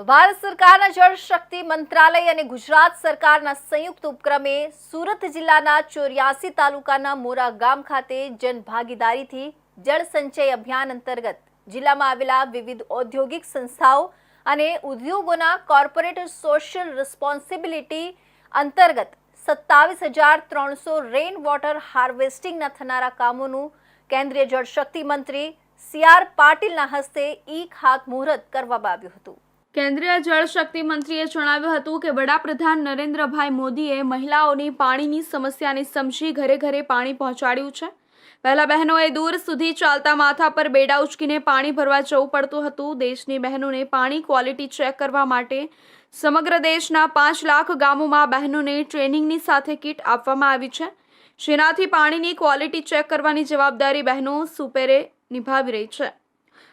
ભારત સરકારના જળ શક્તિ મંત્રાલય અને ગુજરાત સરકારના સંયુક્ત ઉપક્રમે સુરત જિલ્લાના ચોર્યાસી તાલુકાના મોરા ગામ ખાતે જનભાગીદારીથી જળ સંચય અભિયાન અંતર્ગત જિલ્લામાં આવેલા વિવિધ ઔદ્યોગિક સંસ્થાઓ અને ઉદ્યોગોના કોર્પોરેટ સોશિયલ રિસ્પોન્સિબિલિટી અંતર્ગત સત્તાવીસ હજાર ત્રણસો રેઇન વોટર હાર્વેસ્ટિંગના થનારા કામોનું કેન્દ્રીય જળશક્તિ મંત્રી સી આર પાટીલના હસ્તે ઈ ખાતમુહૂર્ત કરવામાં આવ્યું હતું. કેન્દ્રીય જળશક્તિ મંત્રીએ જણાવ્યું હતું કે વડાપ્રધાન નરેન્દ્રભાઈ મોદીએ મહિલાઓની પાણીની સમસ્યાને સમજી ઘરે ઘરે પાણી પહોંચાડ્યું છે. પહેલા બહેનોએ દૂર સુધી ચાલતા માથા પર બેડા ઉચકીને પાણી ભરવા જવું પડતું હતું. દેશની બહેનોને પાણી ક્વોલિટી ચેક કરવા માટે સમગ્ર દેશના પાંચ લાખ ગામોમાં બહેનોને ટ્રેનિંગની સાથે કીટ આપવામાં આવી છે. જેનાથી પાણીની ક્વોલિટી ચેક કરવાની જવાબદારી બહેનો સુપેરે નિભાવી રહી છે.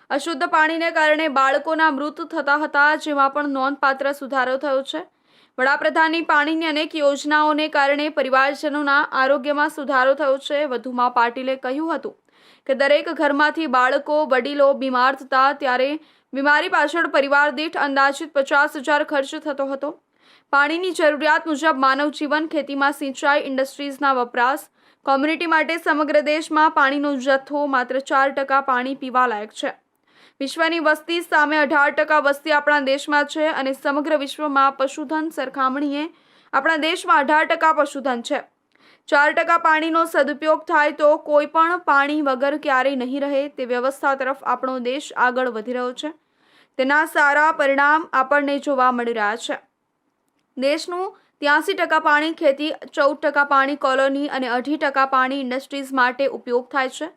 અશુદ્ધ પાણીને કારણે બાળકોના મૃત થતા હતા, જેમાં પણ નોંધપાત્ર સુધારો થયો છે. વડાપ્રધાનની પાણીની અનેક યોજનાઓને કારણે પરિવારજનોના આરોગ્યમાં સુધારો થયો છે. વધુમાં પાટીલે કહ્યું હતું કે દરેક ઘરમાંથી બાળકો, વડીલો બીમાર થતા ત્યારે બીમારી પાછળ પરિવાર દીઠ અંદાજિત પચાસ હજાર ખર્ચ થતો હતો. પાણીની જરૂરિયાત મુજબ માનવ જીવન ખેતીમાં સિંચાઈ ઇન્ડસ્ટ્રીઝના વપરાશ, કોમ્યુનિટી માટે સમગ્ર દેશમાં પાણીનો જથ્થો માત્ર ચાર ટકા પાણી પીવા લાયક છે. વિશ્વની વસ્તી સામે અઢાર ટકા વસ્તી આપણા દેશમાં છે અને સમગ્ર વિશ્વમાં પશુધન સરખામણીએ આપણા દેશમાં અઢાર ટકા પશુધન છે. ચાર ટકા પાણીનો સદુપયોગ થાય તો કોઈ પણ પાણી વગર ક્યારેય નહીં રહે તે વ્યવસ્થા તરફ આપણો દેશ આગળ વધી રહ્યો છે. તેના સારા પરિણામ આપણને જોવા મળી રહ્યા છે. દેશનું ત્યાંસી ટકા પાણી ખેતી, ચૌદ ટકા પાણી કોલોની અને અઢી ટકા પાણી ઇન્ડસ્ટ્રીઝ માટે ઉપયોગ થાય છે.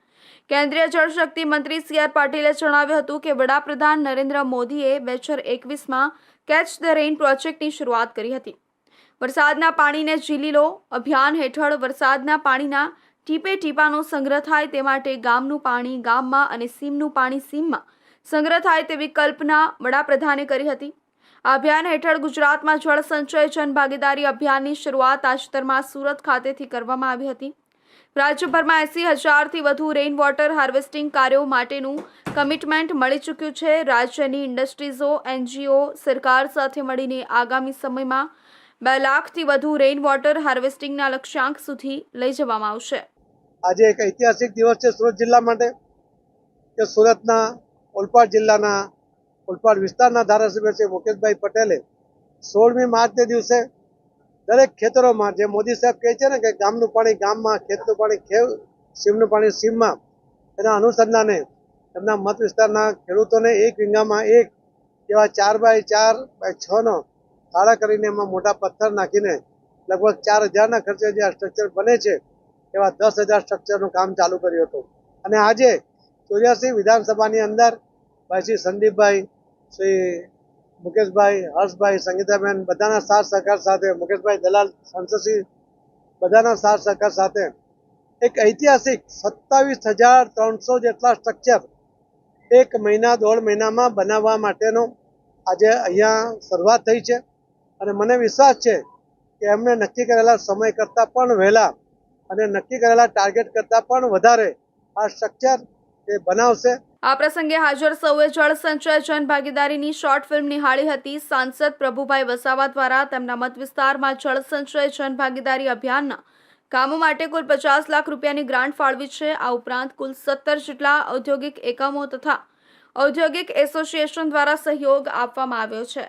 કેન્દ્રીય જળશક્તિ મંત્રી સી આર પાટીલે જણાવ્યું હતું કે વડાપ્રધાન નરેન્દ્ર મોદીએ બે હજાર એકવીસમાં કેચ ધ રેઇન પ્રોજેક્ટની શરૂઆત કરી હતી. વરસાદના પાણીને ઝીલી લો, અભિયાન હેઠળ વરસાદના પાણીના ટીપે ટીપાનો સંગ્રહ થાય તે માટે ગામનું પાણી ગામમાં અને સીમનું પાણી સીમમાં સંગ્રહ થાય તેવી કલ્પના વડાપ્રધાને કરી હતી. આ અભિયાન હેઠળ ગુજરાતમાં જળ સંચય જન ભાગીદારી અભિયાનની શરૂઆત તાજેતરમાં સુરત ખાતેથી કરવામાં આવી હતી. રાજ્યભરમાં એસી હજારથી વધુ રેઇન વોટર હાર્વેસ્ટિંગ કાર્યો માટેનું કમિટમેન્ટ મળી ચૂક્યું છે. રાજ્યની ઇન્ડસ્ટ્રીઝો એનજીઓ સરકાર સાથે મળીને આગામી સમયમાં બે લાખથી વધુ રેઇન વોટર હાર્વેસ્ટિંગના લક્ષ્યાંક સુધી લઈ જવામાં આવશે. આજે એક ઐતિહાસિક દિવસ છે સુરત જિલ્લા માટે, કે સુરતના ઓલપાડ જિલ્લાના, ઓલપાડ વિસ્તારના ધારાસભ્ય છે મુકેશભાઈ પટેલે સોળમી માર્ચને દિવસે દરેક ખેતરોમાં જે મોદી સાહેબ કહે છે ને કે ગામનું પાણી ગામમાં, ખેતનું પાણી ખેવ, સીમનું પાણી સીમમાં, એના અનુસંધાને એમના મત વિસ્તારના ખેડૂતોને એક વીંગામાં એક એવા ચાર બાય ચાર બાય છનો ખાડા કરીને એમાં મોટા પથ્થર નાખીને લગભગ ચાર હજારના ખર્ચે જે આ સ્ટ્રક્ચર બને છે, એવા દસ હજાર સ્ટ્રક્ચરનું કામ ચાલુ કર્યું હતું. અને આજે ચોર્યાસી વિધાનસભાની અંદર ભાઈ શ્રી સંદીપભાઈ, શ્રી મુકેશભાઈ, હર્ષભાઈ, સંગીતાબેન બધાના સાથ સહકાર સાથે, મુકેશભાઈ દલાલ સંસદશ્રી બધાના સાથ સહકાર સાથે. એક ઐતિહાસિક સત્તાવીસ હજાર ત્રણસો જેટલા સ્ટ્રક્ચર એક મહિના, દોઢ મહિનામાં બનાવવા માટેનો આજે અહીંયા શરૂઆત થઈ છે. અને મને વિશ્વાસ છે કે એમણે નક્કી કરેલા સમય કરતાં પણ વહેલા અને નક્કી કરેલા ટાર્ગેટ કરતાં પણ વધારે આ સ્ટ્રક્ચર એ બનાવશે. આ પ્રસંગે હાજર સૌએ જળ સંચય જન ભાગીદારીની શોર્ટ ફિલ્મ નિહાળી હતી. સાંસદ પ્રભુભાઈ વસાવા દ્વારા તેમના મત વિસ્તારમાં જળ સંચય જન ભાગીદારી અભિયાનના કામો માટે કુલ પચાસ લાખ રૂપિયાની ગ્રાન્ટ ફાળવી છે. આ ઉપરાંત કુલ સત્તર જેટલા ઔદ્યોગિક એકમો તથા ઔદ્યોગિક એસોસિએશન દ્વારા સહયોગ આપવામાં આવ્યો છે.